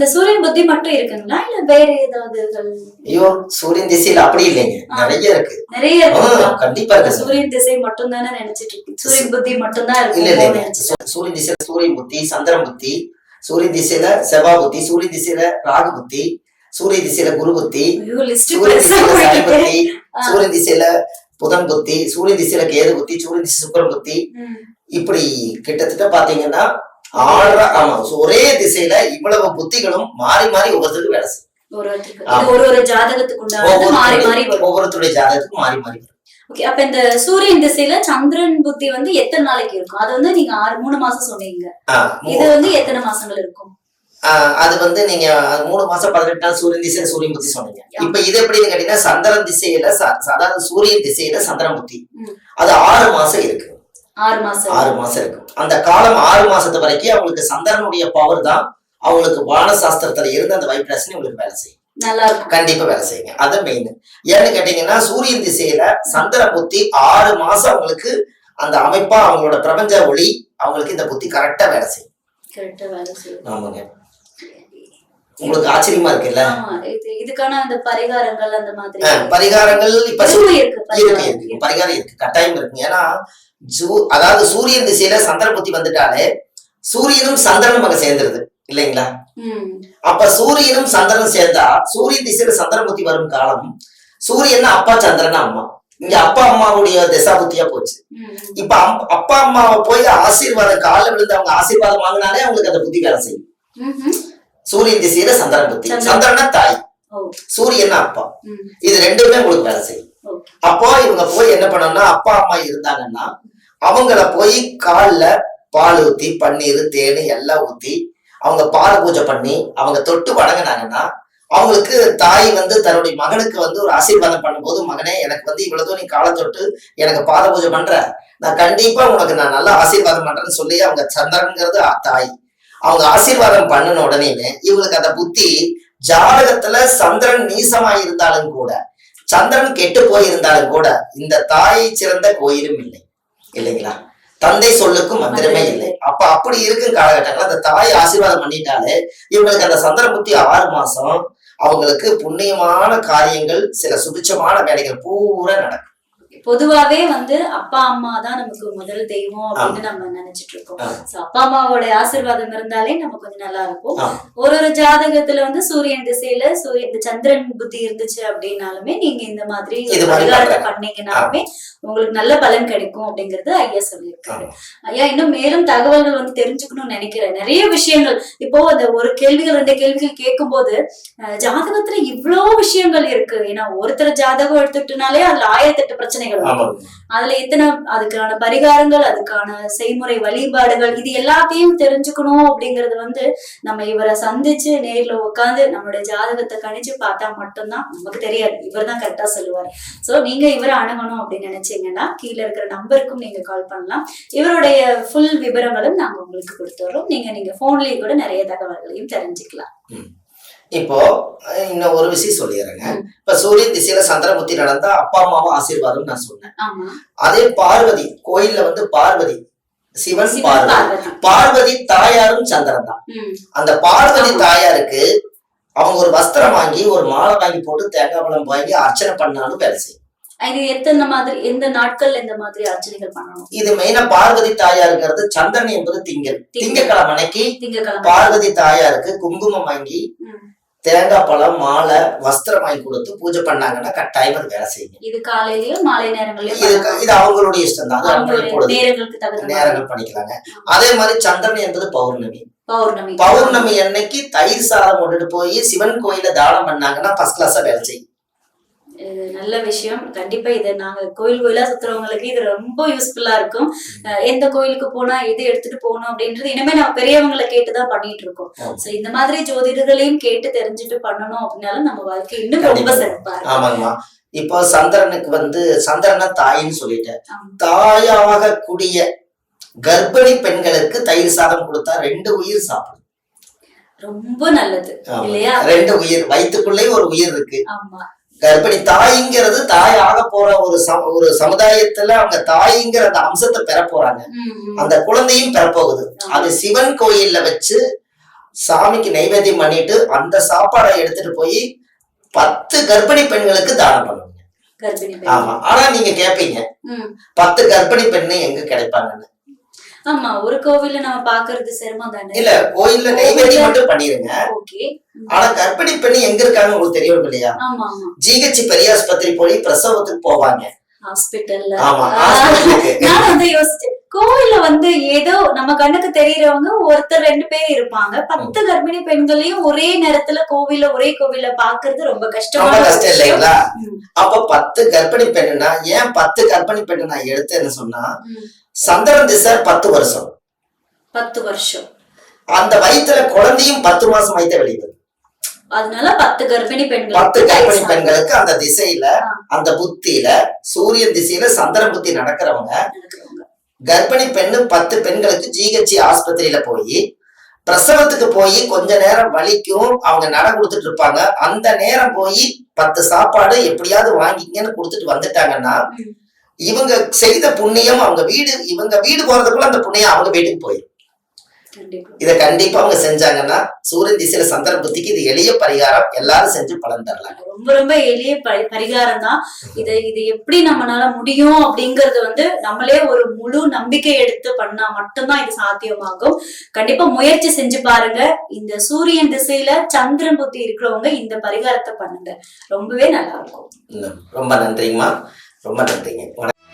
இந்த சூரியன் புத்தி மட்டும் இருக்குங்களா? இல்ல வேற ஏதாவது ஐயோ சூரியன் திசையில அப்படி இல்லைங்க. நிறைய இருக்கு. நிறைய கண்டிப்பா இருக்கு. சூரியன் திசை மட்டும் தானே நினைச்சிட்டு இருக்கேன் சூரியன் புத்தி மட்டும் தான் இல்ல சூ- சூரியன் திசையில சூரியன் புத்தி சந்திரன் புத்தி சூரியன் திசையில செவ்வாய் புத்தி சூரியன் திசையில ராகு புத்தி சூரிய திசையில குரு புத்தி சூரியன் திசையில புத்தி. சூரியன் திசையில புதன் புத்தி சூரியன் திசையில கேது புத்தி சூரியன் திசை சுக்கிரன் புத்தி. இப்படி கிட்டத்தட்ட பாத்தீங்கன்னா ஆறரை ஆமா ஒரே திசையில இவ்வளவு புத்திகளும் மாறி மாறி ஒவ்வொருத்தருக்கும் வேலை செய்யும். ஒவ்வொருத்தருடைய ஜாதகத்துக்கும் மாறி மாறி வரும். ஓகே அப்ப இந்த சூரியன் திசையில சந்திரன் புத்தி வந்து எத்தனை நாளைக்கு இருக்கும்? அது வந்து நீங்க ஆறு மூணு மாசம் சொன்னீங்க. இது வந்து எத்தனை மாசங்கள் இருக்கும்? அது வந்து நீங்க மூணு மாசம் பதினெட்டு நாள் சூரியன் திசையில சூரியன் புத்தி சொன்னீங்க. இப்ப இது எப்படின்னு கேட்டீங்கன்னா சந்திரன் திசையில ச- அதாவது சூரியன் திசையில சந்திரன் புத்தி. அது ஆறு மாசம் இருக்கு. ஆறு மாசம் ஆறு மாசம் இருக்கு அந்த காலம் ஆறு மாசத்து வரைக்கும் அவங்களுக்கு சந்திரனுடைய பவர் தான் அவங்களுக்கு வான சாஸ்திரத்துல இருந்து அந்த வைப்ரேஷன் உங்களுக்கு வேலை செய்யும். நல்லா இருக்கும். கண்டிப்பா வேலை செய்யுங்க. அது மெயின் ஏன்னு கேட்டீங்கன்னா சூரியன் திசையில சந்திர புத்தி ஆறு மாசம் அவங்களுக்கு அந்த அமைப்பா அவங்களோட பிரபஞ்ச ஒளி அவங்களுக்கு இந்த புத்தி கரெக்டா வேலை செய்யும். கரெக்டா வேலை செய்யும். ஆமாங்க. உங்களுக்கு ஆச்சரியமா இருக்குல்ல? இதுக்கான அந்த பரிகாரங்கள் அந்த மாதிரி. பரிகாரங்கள் இப்ப இருக்கு பரிகாரம். இருக்கு. கட்டாயம் இருக்கு ஏன்னா அதாவது சூரியன் திசையில சந்திர புத்தி வந்துட்டாலே சூரியனும் சந்திரனும் அங்க சேர்ந்துருது இல்லைங்களா. அப்ப சூரியனும் சந்திரனும் சேர்ந்தா சூரியன் திசையில சந்திரன் புத்தி வரும் காலம் சூரியன் அப்பா சந்திரன் அம்மா இங்க அப்பா அம்மாவுடைய திசா புத்தியா போச்சு. இப்ப அப்பா அம்மாவை போய் ஆசீர்வாதம் காலில் விழுந்து அவங்க ஆசீர்வாதம் வாங்கினாலே அவங்களுக்கு அந்த புத்தி வேலை செய்யும். சூரியன் திசையில சந்திரன் புத்தி சந்திரன். தாய். சூரியன் அப்பா. இது ரெண்டுமே உங்களுக்கு வேலை செய்யும். அப்போ இவங்க போய் என்ன பண்ணணும்னா அப்பா அம்மா இருந்தாங்கன்னா அவங்கள போய் காலில் பால் ஊற்றி பன்னீர் தேனு எல்லாம் ஊற்றி அவங்க பாத பூஜை பண்ணி அவங்க தொட்டு வணங்கினாங்கன்னா அவங்களுக்கு தாய் வந்து தன்னுடைய மகனுக்கு வந்து ஒரு ஆசீர்வாதம் பண்ணும்போது மகனே எனக்கு வந்து இவ்வளவு நீ காலை தொட்டு எனக்கு பாத பூஜை பண்ற. நான் கண்டிப்பா உனக்கு நான் நல்லா ஆசீர்வாதம் பண்றேன்னு சொல்லி அவங்க சந்திரன்கிறது தாய். அவங்க ஆசீர்வாதம் பண்ணின உடனே இவங்களுக்கு அந்த புத்தி ஜாதகத்துல சந்திரன் நீசமா இருந்தாலும் கூட சந்திரன் கெட்டு போயிருந்தாலும் கூட இந்த தாயை சிறந்த கோயிலும் இல்லை. இல்லைங்களா? தந்தை சொல்லுக்கும் மந்திரமே இல்லை. அப்ப அப்படி இருக்கும் காலகட்டங்கள் அந்த தாய் ஆசீர்வாதம் பண்ணிட்டாலே இவங்களுக்கு அந்த சந்திர புத்தி ஆறு மாசம் அவங்களுக்கு புண்ணியமான காரியங்கள் சில சுபிச்சமான வேலைகள் பூரா நடக்கும். பொதுவாவே வந்து அப்பா அம்மா தான் நமக்கு முதல் தெய்வம் அப்படின்னு நம்ம நினைச்சிட்டு இருக்கோம். அப்பா அம்மாவோட ஆசீர்வாதம் இருந்தாலே நம்ம கொஞ்சம் நல்லா இருக்கும். ஒரு ஒரு ஜாதகத்துல வந்து சூரியன் திசையில சூரிய இந்த சந்திரன் புத்தி இருந்துச்சு அப்படின்னாலுமே நீங்க இந்த மாதிரி பரிகாரத்தை. பண்ணீங்கன்னாலுமே உங்களுக்கு நல்ல பலன் கிடைக்கும் அப்படிங்கறது ஐயா சொல்லியிருக்காரு. ஐயா இன்னும் மேலும் தகவல்கள் வந்து தெரிஞ்சுக்கணும்னு நினைக்கிறேன். நிறைய விஷயங்கள். இப்போ அந்த ஒரு கேள்விகள் ரெண்டு கேள்விகள் கேட்கும்போது அஹ், ஜாதகத்துல இவ்ளோ விஷயங்கள் இருக்கு. ஏன்னா ஒருத்தர் ஜாதகம் எடுத்துக்கிட்டனாலே அதுல ஆயிரத்தி எட்டு பிரச்சனைகள் வரும். அதுல எத்தனை அதுக்கான பரிகாரங்கள் அதுக்கான செய்முறை வழிபாடுகள் இது எல்லாத்தையும் தெரிஞ்சுக்கணும் அப்படிங்கறது வந்து நம்ம இவரை சந்திச்சு நேர்ல உட்காந்து நம்மளுடைய ஜாதகத்தை கணிச்சு பார்த்தா மட்டும்தான் நமக்கு தெரியாது. இவர் தான் கரெக்டா சொல்லுவார். சோ நீங்க இவரை அணுகணும் அப்படின்னு நினைச்சீங்கன்னா கீழே இருக்கிற நம்பருக்கும் நீங்க கால் பண்ணலாம். இவருடைய ஃபுல் விவரங்களும் நாங்க உங்களுக்கு கொடுத்துறோம். நீங்க நீங்க போன்லயே கூட நிறைய தகவல்களையும் தெரிஞ்சுக்கலாம். இப்போ இன்னும் ஒரு விஷயம் சொல்லிடுறேங்க. இப்ப சூரியன் திசையில சந்திரமுத்தி நடந்தா அப்பா அம்மாவும் ஆசீர்வாதம் நான் சொன்னேன். அதே பார்வதி கோயில்ல வந்து பார்வதி சிவன் பார்வதி. பார்வதி. தாயாரும் சந்திரன் தான். அந்த பார்வதி தாயாருக்கு அவங்க ஒரு வஸ்திரம் வாங்கி ஒரு மாலை வாங்கி போட்டு தேங்காய் பழம் வாங்கி அர்ச்சனை பண்ணாலும் வேலை செய்யும். இது எத்தனை மாதிரி எந்த நாட்கள் இந்த மாதிரி அர்ச்சனைகள் பண்ணணும்? இது மெயினா பார்வதி தாயாருங்கிறது சந்திரன் என்பது திங்கள். திங்கக்கிழமை அன்னைக்கு பார்வதி தாயாருக்கு குங்குமம் வாங்கி. தேங்காய் பழம் மாலை வஸ்திரம் வாங்கி கொடுத்து பூஜை பண்ணாங்கன்னா கட்டாயம் அது வேலை செய்யும் இது காலையிலயோ மாலை நேரங்களையோ இது அவங்களுடைய இஷ்டம் தான். நேரங்கள் பண்ணிக்கலாங்க. அதே மாதிரி சந்திரன் என்பது பௌர்ணமி. பௌர்ணமி. பௌர்ணமி அன்னைக்கு தயிர் சாதம் கொண்டுட்டு போய் சிவன் கோயில தானம் பண்ணாங்கன்னா ஃபர்ஸ்ட் கிளாஸா வேலை செய்யும். இது நல்ல விஷயம். கண்டிப்பா இதை நாங்க கோயில் கோயிலா சுத்துறவங்களுக்கு இது ரொம்ப யூஸ்ஃபுல்லா இருக்கும். எந்த கோயிலுக்கு போனா இது எடுத்துட்டு போகணும் அப்படின்றது இனிமே நம்ம பெரியவங்களை கேட்டுதான் பண்ணிட்டு இருக்கோம். சோ இந்த மாதிரி ஜோதிடர்களையும் கேட்டு தெரிஞ்சுட்டு பண்ணணும் அப்படின்னாலும் நம்ம வாழ்க்கை இன்னும் ரொம்ப. சிறப்பா ஆமாங்கம்மா. இப்போ சந்திரனுக்கு வந்து சந்திரனை தாயின்னு சொல்லிட்டேன். தாயாக கூடிய கர்ப்பிணி பெண்களுக்கு தயிர் சாதம் கொடுத்தா ரெண்டு உயிர் சாப்பிடும். ரொம்ப நல்லது. இல்லையா? ரெண்டு உயிர். வயிற்றுக்குள்ளேயும் ஒரு உயிர் இருக்கு. ஆமா. கர்ப்பிணி தாய்ங்கிறது தாயாக போற ஒரு சம ஒரு சமுதாயத்துல அவங்க தாய்ங்கிற அந்த அம்சத்தை பெற போறாங்க. அந்த குழந்தையும் பெறப்போகுது. அது சிவன் கோயில்ல வச்சு சாமிக்கு நைவேத்தியம் பண்ணிட்டு அந்த சாப்பாடை எடுத்துட்டு போய் பத்து கர்ப்பிணி பெண்களுக்கு தானம் பண்ணுவீங்க. ஆமா. ஆனா நீங்க கேப்பீங்க. பத்து கர்ப்பிணி பெண்ணு எங்க கிடைப்பாங்கன்னு. ஆமா ஒரு கோவில்ல நம்ம பாக்குறது சிரமம் தானே? இல்ல கோயில்ல நைவேத்தியம் மட்டும் பண்ணிருங்க. ஓகே. ஆனா கர்ப்பிணி பெண்ணு எங்க இருக்காங்க உங்களுக்கு தெரியும் இல்லையா? ஆமா ஆமா. ஜிஹெச் பெரியாஸ்பத்திரி போய் பிரசவத்துக்கு போவாங்க. ஹாஸ்பிட்டல்ல. நான் வந்து யோசிச்சேன் கோவில்ல வந்து ஏதோ நம்ம கண்ணுக்கு தெரியறவங்க ஒருத்தர் ரெண்டு பேர் இருப்பாங்க. பத்து கர்ப்பிணி பெண்களையும் ஒரே நேரத்துல கோவில்ல ஒரே கோவில்ல பாக்குறது ரொம்ப கஷ்டம் விஷயம். இல்லைங்களா? அப்ப பத்து கர்ப்பிணி பெண்ணுனா ஏன் பத்து கர்ப்பிணி பெண்ணு நான் எடுத்தேன்னு சொன்னா. சந்திரன் திசை பத்து வருஷம் பத்து வருஷம் அந்த வயித்துல குழந்தையும் பத்து மாசம் வயித்த வெளியே அதனால பத்து கர்ப்பிணி பெண்கள் பத்து கர்ப்பிணி பெண்களுக்கு அந்த திசையில. அந்த புத்தியில சூரியன் திசையில சந்திரன் புத்தி நடக்கிறவங்க. கர்ப்பிணி பெண்ணு பத்து பெண்களுக்கு ஜிஹெச் ஆஸ்பத்திரியில போய் பிரசவத்துக்கு போய் கொஞ்ச நேரம் வலிக்கும் அவங்க நட கொடுத்துட்டு இருப்பாங்க அந்த நேரம் போய் பத்து சாப்பாடு எப்படியாவது வாங்கிக்கங்கன்னு கொடுத்துட்டு வந்துட்டாங்கன்னா. இவங்க செய்த புண்ணியம் அவங்க வீடு இவங்க வீடு போறதுக்குள்ள அந்த புண்ணியம் அவங்க வீட்டுக்கு போயிடும் இதை கண்டிப்பா அவங்க செஞ்சாங்கன்னா சூரியன் திசையில சந்திரன் புத்திக்கு இது எளிய பரிகாரம். எல்லாரும் செஞ்சு பலன் தரலாம். ரொம்ப ரொம்ப எளிய பரி பரிகாரம் தான் இது இது எப்படி நம்மளால முடியும் அப்படிங்கறது வந்து நம்மளே ஒரு முழு நம்பிக்கை எடுத்து பண்ணா மட்டும்தான் இது சாத்தியமாகும். கண்டிப்பா முயற்சி செஞ்சு பாருங்க. இந்த சூரியன் திசையில சந்திரன் புத்தி இருக்கிறவங்க இந்த பரிகாரத்தை பண்ணுங்க. ரொம்பவே நல்லா இருக்கும் ரொம்ப நன்றிங்கம்மா. ரொம்ப நன்றிங்க. வணக்கம்.